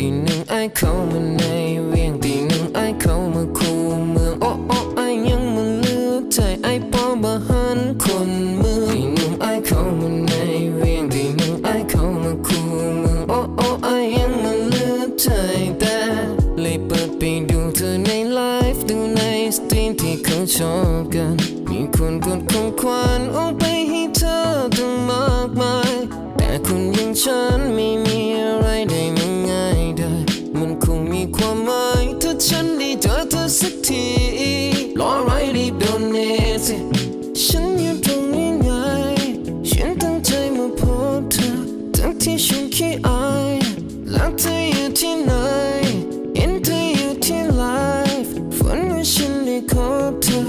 ตีหนึ่งไอเข้ามาในเวียงตีหนึ่งไอเข้ามาคูเมืองโอ้โอ้ไอยังมาเลือกใจไอปอบาหันคนเมืองตีหนึ่งไอเข้ามาในเวียงตีหนึ่งไอเข้ามาคูเมืองโอ้โอ้ไอยังมาเลือกใจแต่เลยเปิดไปดูเธอในไลฟ์ดูในสตรีมที่เขาชอบกัน มีคนกดของขวัญเอาไปให้ ฉันได้เจอเธอสักทีรอไรรีบโดนเนสิฉันอยู่ตรงนี้ไง ฉันตั้งใจมาพบเธอ ทั้งที่ฉันคิดอายรักเธออยู่ที่ไหนเห็นเธออยู่ที่ไลฟ์ฝันว่าฉันได้คบเธอ